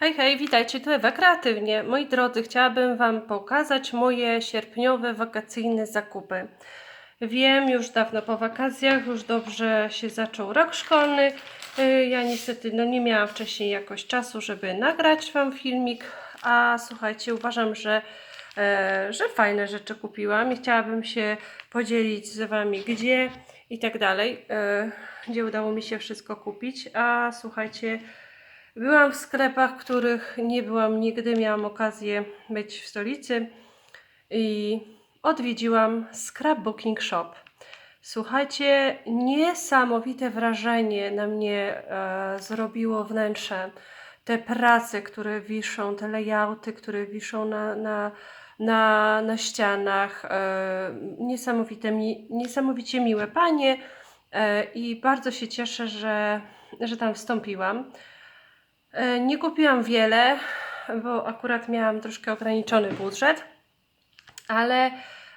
Hej, hej, witajcie, tu Ewa Kreatywnie. Moi drodzy, chciałabym Wam pokazać moje sierpniowe wakacyjne zakupy. Wiem, już dawno po wakacjach, już dobrze się zaczął rok szkolny. Y, Ja niestety no, nie miałam wcześniej jakoś czasu, żeby nagrać Wam filmik, a słuchajcie, uważam, że, e, że fajne rzeczy kupiłam i chciałabym się podzielić z Wami, gdzie i tak dalej, e, gdzie udało mi się wszystko kupić. A słuchajcie, Byłam w sklepach, których nie byłam nigdy, miałam okazję być w stolicy i odwiedziłam Scrapbooking Shop. Słuchajcie, niesamowite wrażenie na mnie e, zrobiło wnętrze. Te prace, które wiszą, te layouty, które wiszą na, na, na, na ścianach. E, niesamowite, mi, niesamowicie miłe panie e, i bardzo się cieszę, że, że tam wstąpiłam. E, Nie kupiłam wiele, bo akurat miałam troszkę ograniczony budżet, ale,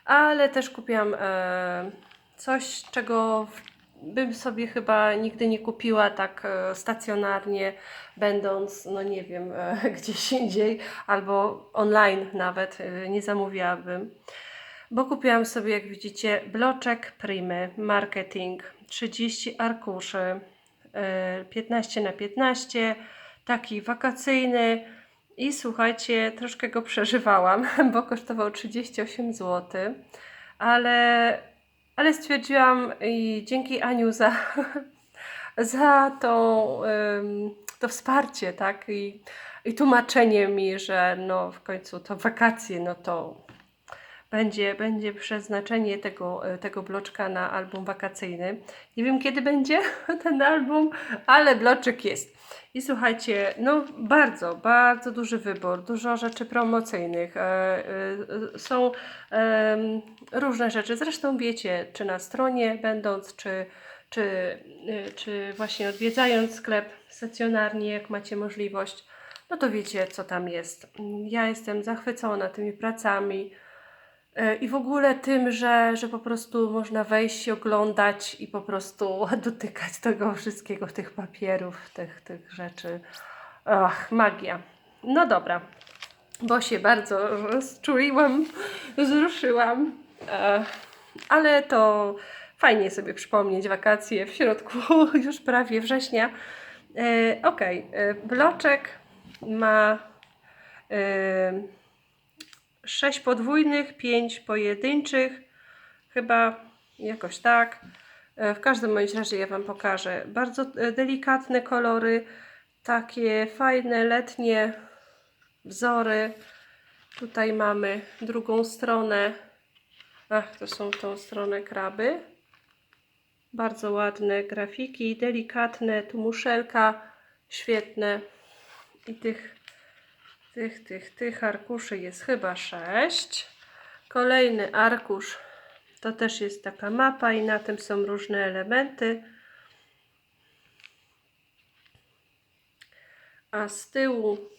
ale też kupiłam e, coś, czego bym sobie chyba nigdy nie kupiła tak e, stacjonarnie, będąc, no nie wiem, gdzieś indziej albo online nawet nie zamówiłabym. Bo kupiłam sobie, jak widzicie, bloczek Primy Marketing 30 arkuszy, e, 15 na 15 taki wakacyjny i słuchajcie, troszkę go przeżywałam, bo kosztował 38 zł, ale, ale stwierdziłam i dzięki Aniu za, za tą, to wsparcie, tak, i, i tłumaczenie mi, że no w końcu to wakacje, no to będzie, będzie przeznaczenie tego, tego bloczka na album wakacyjny. Nie wiem kiedy będzie ten album, ale bloczek jest. I słuchajcie, no bardzo, bardzo duży wybór, dużo rzeczy promocyjnych. E, e, są różne rzeczy. Zresztą wiecie, czy na stronie będąc, czy, czy, e, czy właśnie odwiedzając sklep stacjonarnie, jak macie możliwość, no to wiecie, co tam jest. Ja jestem zachwycona tymi pracami. E, I w ogóle tym, że, że po prostu można wejść i oglądać i po prostu dotykać tego wszystkiego, tych papierów, tych, tych rzeczy. Ach, magia. No dobra, bo się bardzo rozczuliłam, wzruszyłam, e, ale to fajnie sobie przypomnieć wakacje w środku już prawie września. E, e, bloczek ma... 6 podwójnych, 5 pojedynczych, chyba jakoś tak. E, W każdym bądź razie ja Wam pokażę. Bardzo e, delikatne kolory, takie fajne letnie wzory. Tutaj mamy drugą stronę. Ach, to są tą stronę kraby. Bardzo ładne grafiki, delikatne, tu muszelka, świetne. I tych tych, tych, tych arkuszy jest chyba sześć. Kolejny arkusz to też jest taka mapa i na tym są różne elementy. A z tyłu,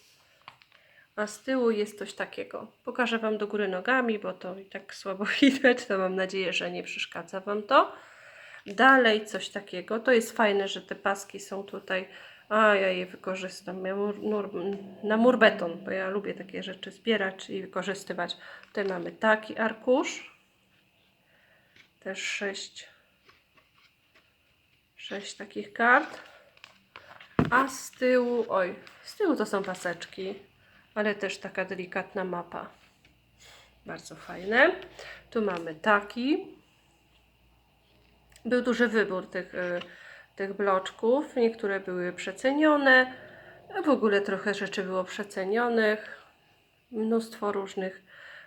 a z tyłu jest coś takiego. Pokażę Wam do góry nogami, bo to i tak słabo widać, to mam nadzieję, że nie przeszkadza Wam to. Dalej coś takiego. To jest fajne, że te paski są tutaj. A ja je wykorzystam ja mur, nur, na mur beton, bo ja lubię takie rzeczy zbierać i wykorzystywać. Tutaj mamy taki arkusz. Też sześć, sześć takich kart. A z tyłu, oj, z tyłu to są paseczki, ale też taka delikatna mapa. Bardzo fajne. Tu mamy taki. Był duży wybór tych, y, tych bloczków. Niektóre były przecenione. W ogóle trochę rzeczy było przecenionych. Mnóstwo różnych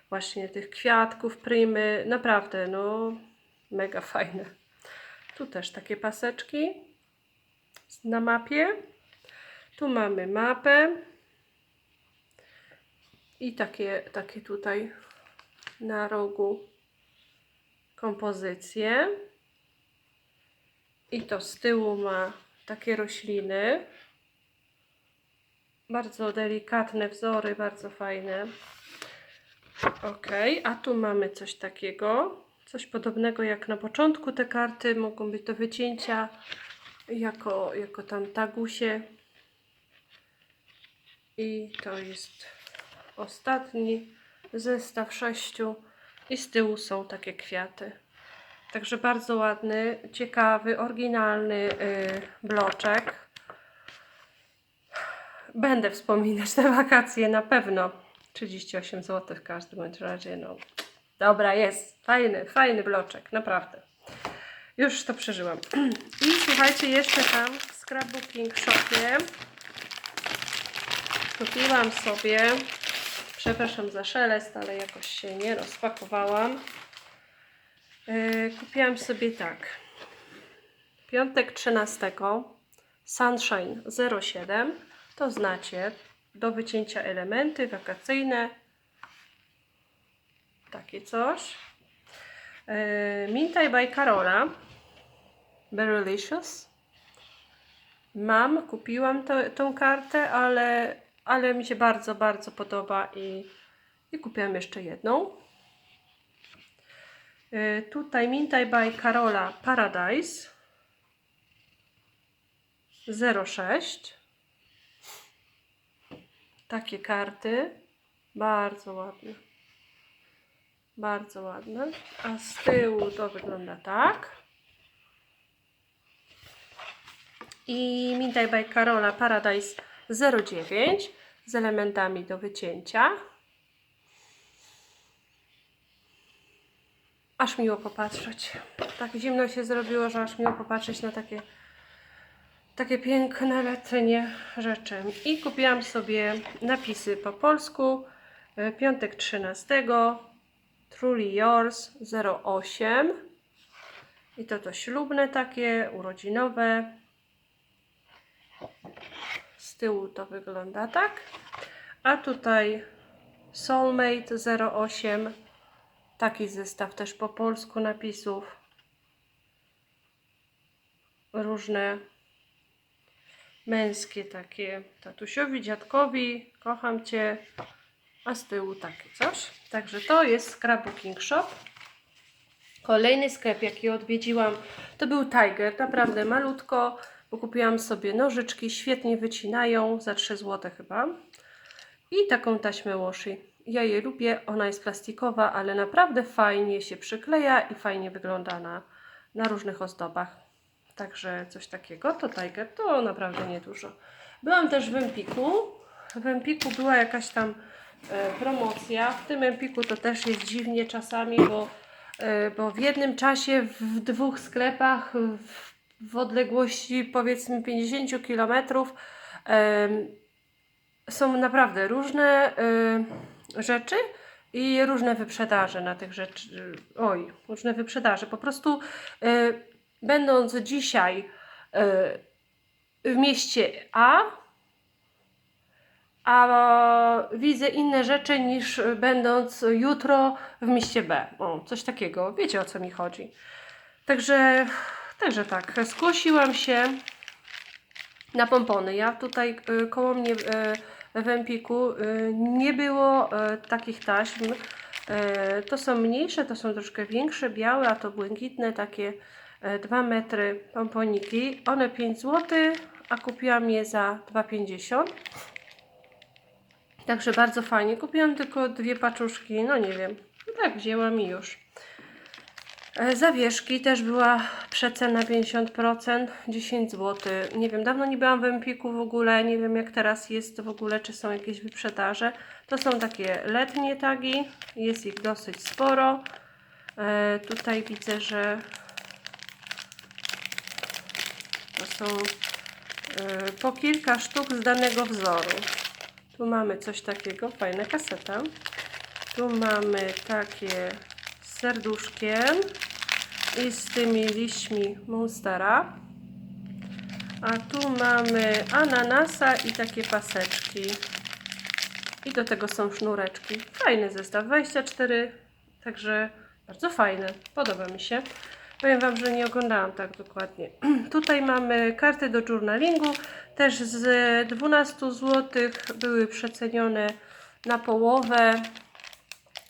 właśnie tych kwiatków, prymy. Naprawdę, no mega fajne. Tu też takie paseczki na mapie. Tu mamy mapę. I takie, takie tutaj na rogu kompozycje. I to z tyłu ma takie rośliny. Bardzo delikatne wzory, bardzo fajne. Ok, a tu mamy coś takiego. Coś podobnego jak na początku te karty. Mogą być do wycięcia jako, jako tam tagusie. I to jest ostatni zestaw sześciu. I z tyłu są takie kwiaty. Także bardzo ładny, ciekawy, oryginalny y, bloczek. Będę wspominać te wakacje na pewno. 38 zł w każdym razie. No. Dobra, jest. Fajny, fajny bloczek, naprawdę. Już to przeżyłam. I słuchajcie, jeszcze tam w Scrapbooking Shopie kupiłam sobie, przepraszam za szelest, ale jakoś się nie rozpakowałam. Yy, kupiłam sobie tak. Piątek 13 Sunshine 07 to znacie do wycięcia elementy wakacyjne. Takie coś. Yy, Mintaj by Berylicious mam, kupiłam to, tą kartę ale, ale mi się bardzo, bardzo podoba i, i kupiłam jeszcze jedną tutaj Mintaj by Carola Paradise 06 takie karty. Bardzo ładne. Bardzo ładne. A z tyłu to wygląda tak. I Mintaj by Carola Paradise 09 z elementami do wycięcia. Aż miło popatrzeć. Tak zimno się zrobiło, że aż miło popatrzeć na takie takie piękne letnie rzeczy. I kupiłam sobie napisy po polsku. E, Piątek 13. Truly Yours 08. I to to ślubne takie, urodzinowe. Z tyłu to wygląda tak. A tutaj Soulmate 08. Taki zestaw też po polsku napisów. Różne męskie takie tatusiowi, dziadkowi, kocham Cię, a z tyłu takie coś. Także to jest Scrapbooking Shop. Kolejny sklep, jaki odwiedziłam, to był Tiger, naprawdę malutko, bo kupiłam sobie nożyczki, świetnie wycinają, za 3 zł chyba. I taką taśmę washi. Ja jej lubię, ona jest plastikowa, ale naprawdę fajnie się przykleja i fajnie wygląda na, na różnych ozdobach. Także coś takiego. To Tiger to naprawdę niedużo. Byłam też w Empiku. W Empiku była jakaś tam e, promocja. W tym Empiku to też jest dziwnie czasami, bo, e, bo w jednym czasie w dwóch sklepach w, w odległości powiedzmy 50 km e, są naprawdę różne e, rzeczy i różne wyprzedaże na tych rzeczy. Oj, różne wyprzedaże. Po prostu e, będąc dzisiaj e, w mieście A, a widzę inne rzeczy niż będąc jutro w mieście B. O, coś takiego. Wiecie o co mi chodzi. Także, także tak, zgłosiłam się na pompony. Ja tutaj y, koło mnie y, w Empiku y, nie było y, takich taśm. Y, to są mniejsze, to są troszkę większe, białe, a to błękitne, takie 2 metry pomponiki. One 5 zł, a kupiłam je za 2,50. Także bardzo fajnie. Kupiłam tylko dwie paczuszki, no nie wiem. No tak, wzięłam i już. E, Zawieszki też była przecena 50%, 10 zł. Nie wiem, dawno nie byłam w Empiku w ogóle, nie wiem jak teraz jest w ogóle, czy są jakieś wyprzedaże. To są takie letnie tagi, jest ich dosyć sporo. E, tutaj widzę, że to są e, po kilka sztuk z danego wzoru. Tu mamy coś takiego, fajna kaseta. Tu mamy takie serduszkiem i z tymi liśćmi Monstera. A tu mamy ananasa i takie paseczki. I do tego są sznureczki. Fajny zestaw, 24, także bardzo fajny, podoba mi się. Powiem Wam, że nie oglądałam tak dokładnie. Tutaj mamy karty do journalingu, też z 12 zł były przecenione na połowę,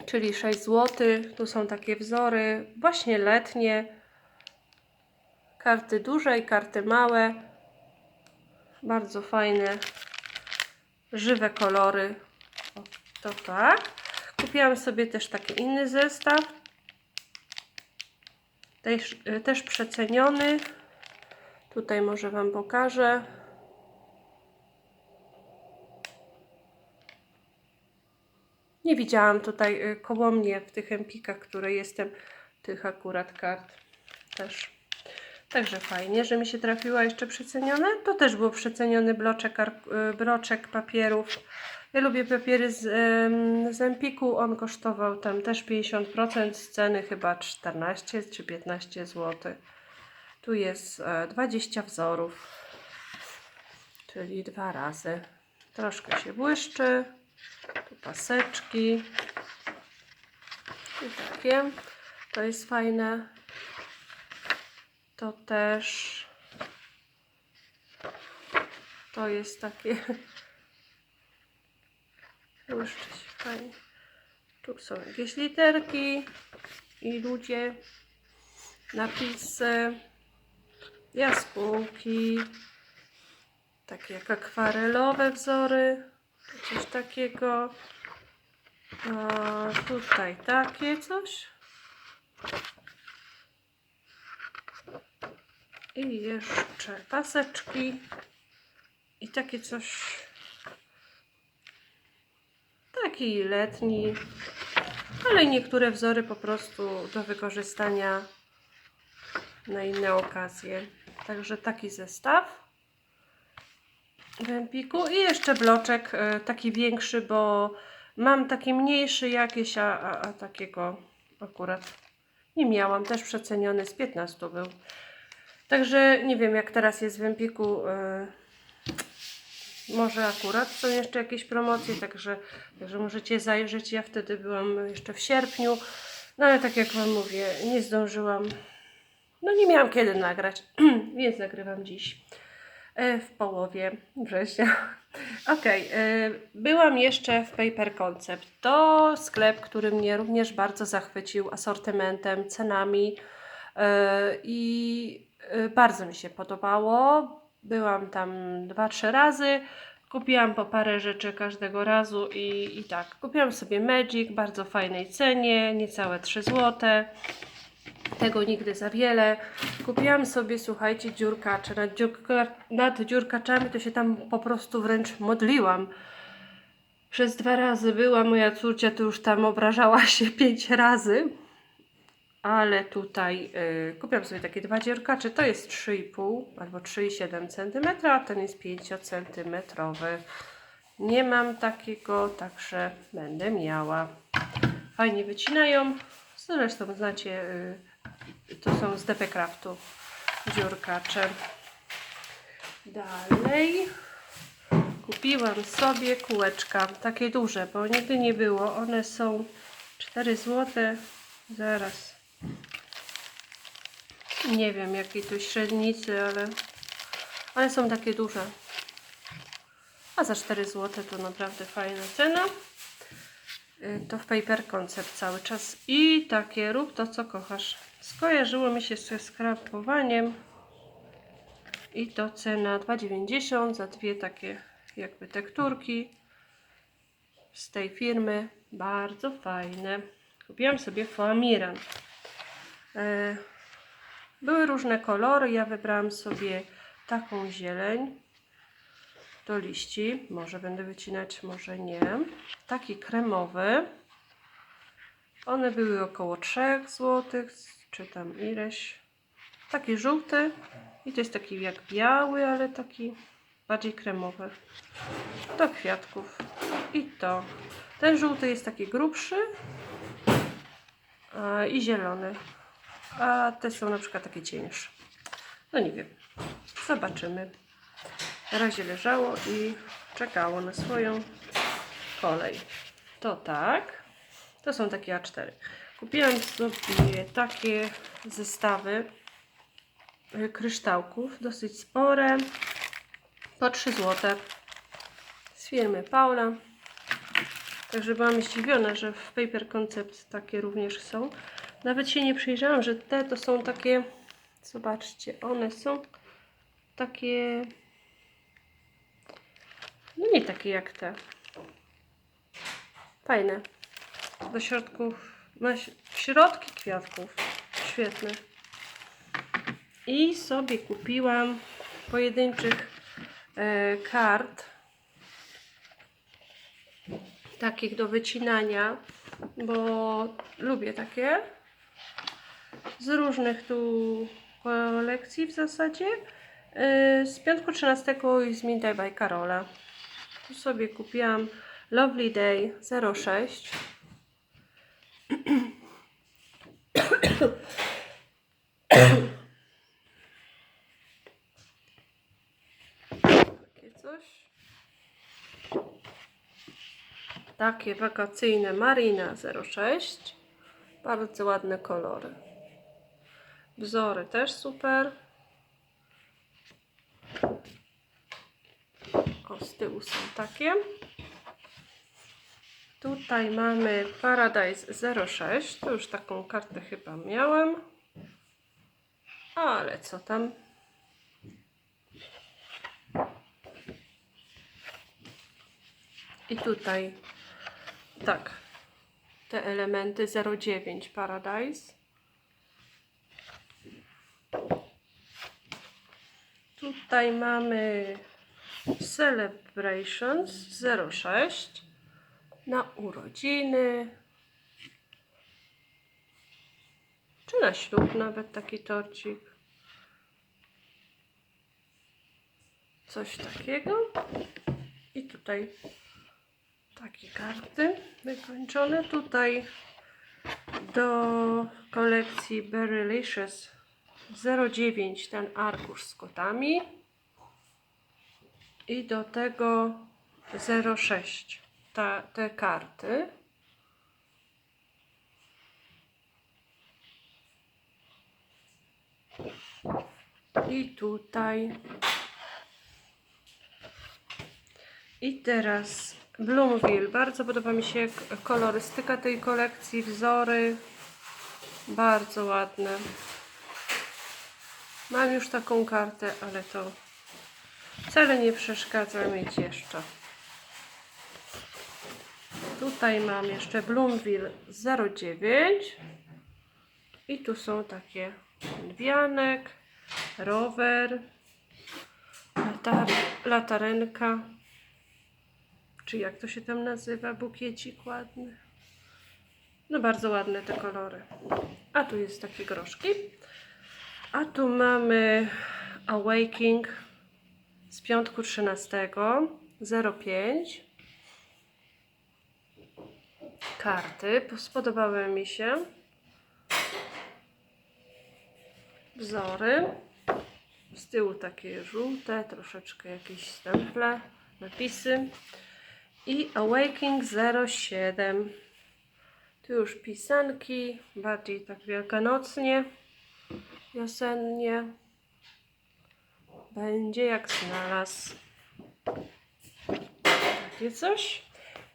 czyli 6 zł. Tu są takie wzory, właśnie letnie. Karty duże i karty małe. Bardzo fajne żywe kolory. O, to tak. Kupiłam sobie też taki inny zestaw. Też, y, też przeceniony. Tutaj może Wam pokażę. Nie widziałam tutaj y, koło mnie w tych empikach, które jestem, tych akurat kart też. Także fajnie, że mi się trafiła jeszcze przecenione. To też był przeceniony bloczek, y, papierów. Ja lubię papiery z, z Empiku. On kosztował tam też 50% z ceny, chyba 14 czy 15 zł. Tu jest e, 20 wzorów, czyli dwa razy. Troszkę się błyszczy. Tu paseczki. I takie. To jest fajne. To też. To jest takie. Błyszczy się fajnie. Tu są jakieś literki i ludzie, napisy, jaskółki, takie jak akwarelowe wzory, coś takiego. A tutaj takie coś. I jeszcze paseczki. I takie coś. Taki letni. Ale niektóre wzory po prostu do wykorzystania na inne okazje. Także taki zestaw w Empiku. I jeszcze bloczek e, taki większy, bo mam taki mniejszy jakiś, a, a, a takiego akurat nie miałam. Też przeceniony z 15 był. Także nie wiem jak teraz jest w Empiku. e, może akurat są jeszcze jakieś promocje, także, także możecie zajrzeć. Ja wtedy byłam jeszcze w sierpniu. No ale tak jak Wam mówię, nie zdążyłam. No nie miałam kiedy nagrać, więc nagrywam dziś. E, W połowie września. Okej, e, byłam jeszcze w Paper Concept. To sklep, który mnie również bardzo zachwycił asortymentem, cenami e, i bardzo mi się podobało. Byłam tam dwa, trzy razy. Kupiłam po parę rzeczy każdego razu i, i tak. Kupiłam sobie Magic, bardzo fajnej cenie, niecałe 3 złote tego nigdy za wiele. Kupiłam sobie, słuchajcie, dziurkacze. Nad, dziurka, nad dziurkaczami to się tam po prostu wręcz modliłam. Przez dwa razy była moja córcia, to już tam obrażała się pięć razy. Ale tutaj y, kupiłam sobie takie dwa dziurkacze. To jest 3,5 albo 3,7 cm, a ten jest 5 cm. Nie mam takiego, także będę miała. Fajnie wycinają. Zresztą znacie, y, to są z DP Craftu dziurkacze. Dalej kupiłam sobie kółeczka, takie duże, bo nigdy nie było. One są 4 zł. Zaraz. Nie wiem jakiej to średnicy, ale one są takie duże. A za 4 zł to naprawdę fajna cena. Y, To w Paper Concept cały czas. I takie rób to co kochasz. Skojarzyło mi się ze skrapowaniem. I to cena 2,90 za dwie takie jakby tekturki z tej firmy. Bardzo fajne. Kupiłam sobie foamiran. E, Były różne kolory. Ja wybrałam sobie taką zieleń do liści. Może będę wycinać, może nie. Taki kremowy. One były około 3 zł, czy tam ileś. Taki żółty. I to jest taki jak biały, ale taki bardziej kremowy. Do kwiatków. I to. Ten żółty jest taki grubszy a, i zielony. A te są na przykład takie cieńsze. No nie wiem. Zobaczymy. Na razie leżało i czekało na swoją kolej. To tak. To są takie A4. Kupiłam sobie takie zestawy y, kryształków, dosyć spore, po 3 zł z firmy Paula. Także byłam zdziwiona, że w Paper Concept takie również są. Nawet się nie przyjrzałam, że te to są takie, zobaczcie, one są takie No nie takie jak te. Fajne. Do środków, na środki kwiatków. Świetne. I sobie kupiłam pojedynczych e, kart. Takich do wycinania, bo lubię takie. Z różnych tu kolekcji w zasadzie. E, z piątku 13 i z Mintaj by Karola. Tu sobie kupiłam Lovely Day 06. Takie coś. Takie wakacyjne Marina 06. Bardzo ładne kolory. Wzory też super. O, z tyłu są takie. Tutaj mamy Paradise 06. Tu już taką kartę chyba miałam. Ale co tam? I tutaj tak. Te elementy 09 Paradise. Tutaj mamy Celebrations 06 na urodziny. Czy na ślub nawet taki torcik. Coś takiego. I tutaj takie karty wykończone. Tutaj do kolekcji Berrylicious 09 ten arkusz z kotami. I do tego 06 ta, te karty. I tutaj. I teraz Bloomville. Bardzo podoba mi się kolorystyka tej kolekcji, wzory. Bardzo ładne. Mam już taką kartę, ale to wcale nie przeszkadza mieć jeszcze. Tutaj mam jeszcze Bloomville 09. I tu są takie lwianek, rower, latar latarenka. Czy jak to się tam nazywa? Bukiecik ładny. No bardzo ładne te kolory. A tu jest takie groszki. A tu mamy Awaking z piątku 13 05 karty. Spodobały mi się. Wzory. Z tyłu takie żółte, troszeczkę jakieś stemple, napisy. I Awaking 07. Tu już pisanki, bardziej tak wielkanocnie, wiosennie. Będzie jak znalazł. Takie coś.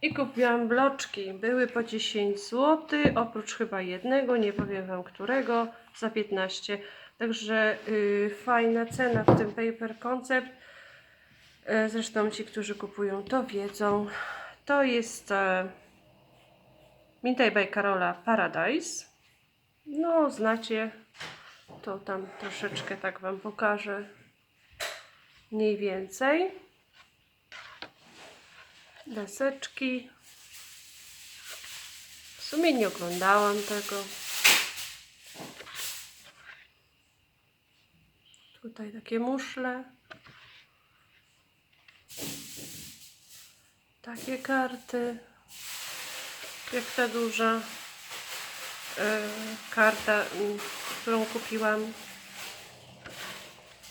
I kupiłam bloczki. Były po 10 zł, oprócz chyba jednego, nie powiem Wam którego, za 15. Także yy, fajna cena w tym Paper Concept. E, Zresztą ci, którzy kupują, to wiedzą. To jest e, Mintaj by Karola Paradise. No, znacie. To tam troszeczkę tak Wam pokażę. Mniej więcej. Deseczki. W sumie nie oglądałam tego. Tutaj takie muszle. Takie karty. Jak ta duża e, karta, którą kupiłam.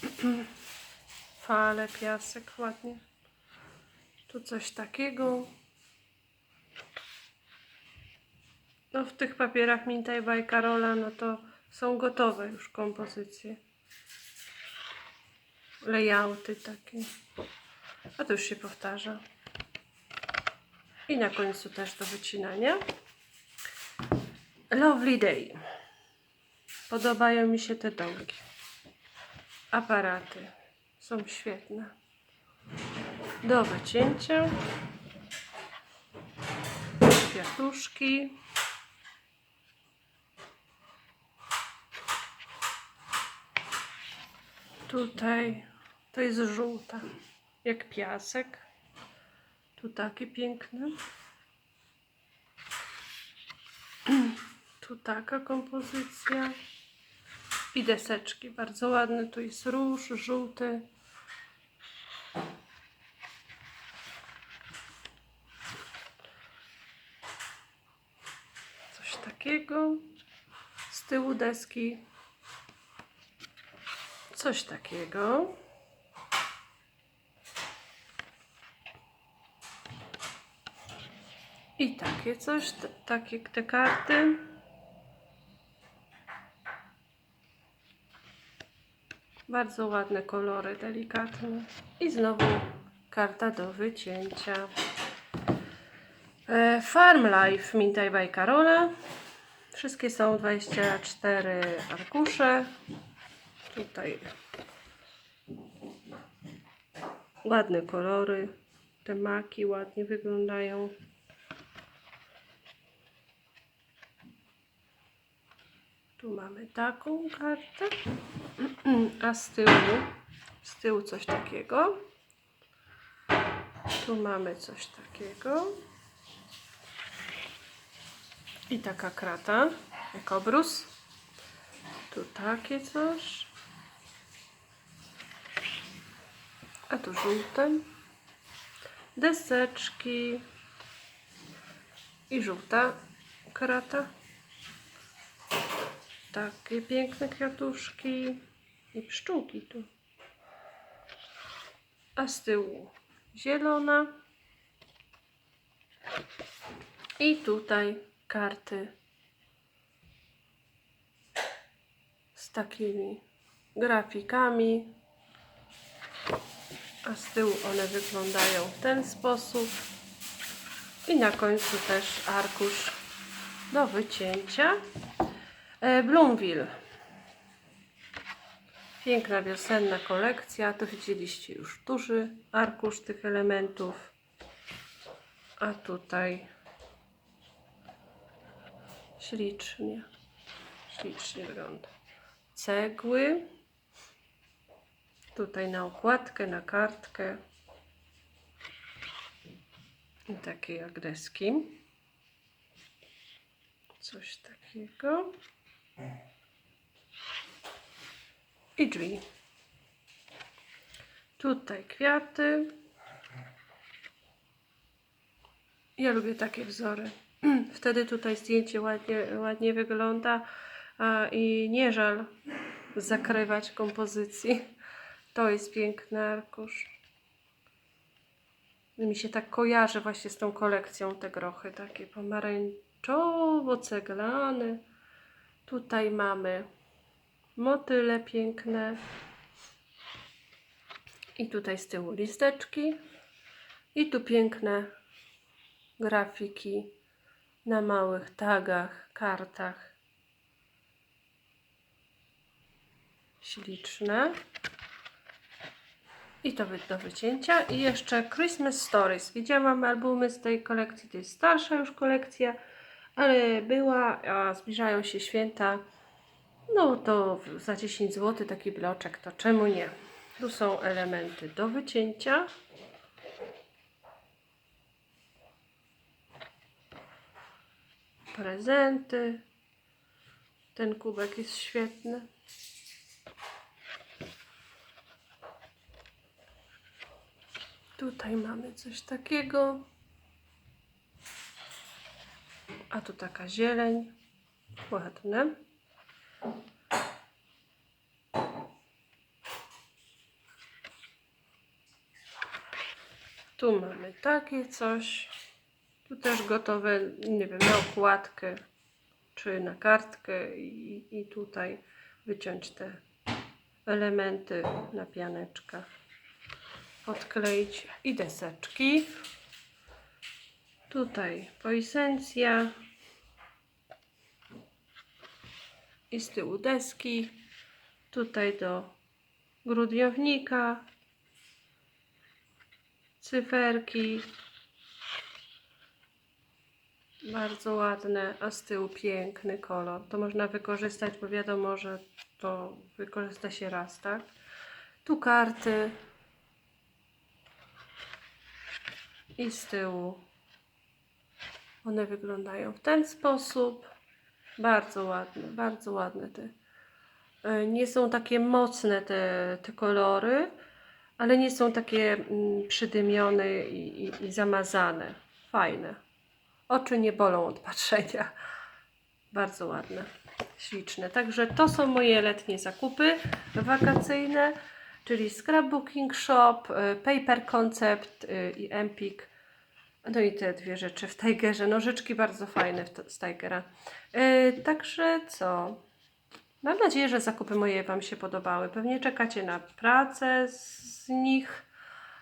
Fale, piasek, ładnie. Tu coś takiego. No w tych papierach Mintaj by Karola, no to są gotowe już kompozycje. Layouty takie. A to już się powtarza. I na końcu też do wycinania. Lovely Day. Podobają mi się te domki. Aparaty są świetne. do wycięcia. Kwiatuszki. Tutaj to jest żółta, jak piasek. Tu takie piękne. Tu taka kompozycja. I deseczki, bardzo ładne. Tu jest róż, żółty. Coś takiego. Z tyłu deski. Coś takiego. I takie coś, takie te karty. Bardzo ładne kolory, delikatne. I znowu karta do wycięcia. E, Farm Life Mintaj by Karola. Wszystkie są 24 arkusze. Tutaj ładne kolory. Te maki ładnie wyglądają. Tu mamy taką kartę, a z tyłu, z tyłu coś takiego. Tu mamy coś takiego. I taka krata, jak obrus. Tu takie coś. A tu żółte. Deseczki. I żółta krata. Takie piękne kwiatuszki i pszczółki tu. A z tyłu zielona. I tutaj karty z takimi grafikami. A z tyłu one wyglądają w ten sposób. I na końcu też arkusz do wycięcia. E, Bloomville. Piękna wiosenna kolekcja. Tu widzieliście już duży arkusz tych elementów. A tutaj ślicznie, ślicznie wygląda. Cegły. Tutaj na okładkę, na kartkę. I takie jak deski. Coś takiego. I drzwi. Tutaj kwiaty. Ja lubię takie wzory. Wtedy tutaj zdjęcie ładnie, ładnie wygląda i nie żal zakrywać kompozycji. To jest piękny arkusz. Mi się tak kojarzy właśnie z tą kolekcją te grochy, takie pomarańczowo-ceglane. Tutaj mamy motyle piękne. I tutaj z tyłu listeczki. I tu piękne grafiki na małych tagach, kartach. Śliczne. I to do wycięcia. I jeszcze Christmas Stories. Widziałam albumy z tej kolekcji. To jest starsza już kolekcja, ale była, a zbliżają się święta. No to za 10 zł taki bloczek, to czemu nie? Tu są elementy do wycięcia. Prezenty. Ten kubek jest świetny. Tutaj mamy coś takiego. A tu taka zieleń. Ładne. Tu mamy takie coś. Tu też gotowe, nie wiem, na okładkę czy na kartkę i, i tutaj wyciąć te elementy na pianeczkach. Odkleić i deseczki. Tutaj poisencja. I z tyłu deski. Tutaj do grudniownika. cyferki. Bardzo ładne, a z tyłu piękny kolor. To można wykorzystać, bo wiadomo, że to wykorzysta się raz, tak? Tu karty. I z tyłu. One wyglądają w ten sposób. Bardzo ładne, bardzo ładne te. E, Nie są takie mocne te, te kolory, ale nie są takie mm, przydymione i, i, i zamazane. Fajne. Oczy nie bolą od patrzenia. Bardzo ładne, śliczne. Także to są moje letnie zakupy wakacyjne, czyli Scrapbooking Shop, y, Paper Concept y, i Empik. No i te dwie rzeczy w Tigerze. Nożyczki bardzo fajne z Tigera. Y, Także co? Mam nadzieję, że zakupy moje Wam się podobały. Pewnie czekacie na pracę z nich.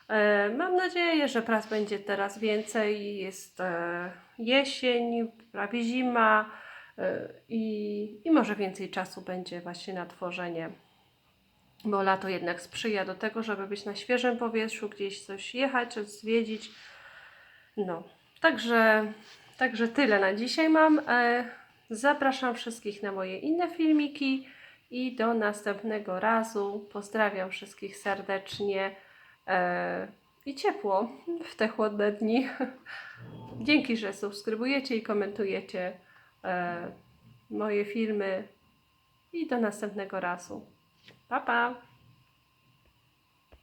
E, Mam nadzieję, że prac będzie teraz więcej. Jest e, jesień, prawie zima i, i może więcej czasu będzie właśnie na tworzenie. Bo lato jednak sprzyja do tego, żeby być na świeżym powietrzu, gdzieś coś jechać, coś zwiedzić. No, także, także tyle na dzisiaj mam. E, Zapraszam wszystkich na moje inne filmiki i do następnego razu. Pozdrawiam wszystkich serdecznie e, i ciepło w te chłodne dni. Dzięki, że subskrybujecie i komentujecie e, moje filmy i do następnego razu. Pa, pa!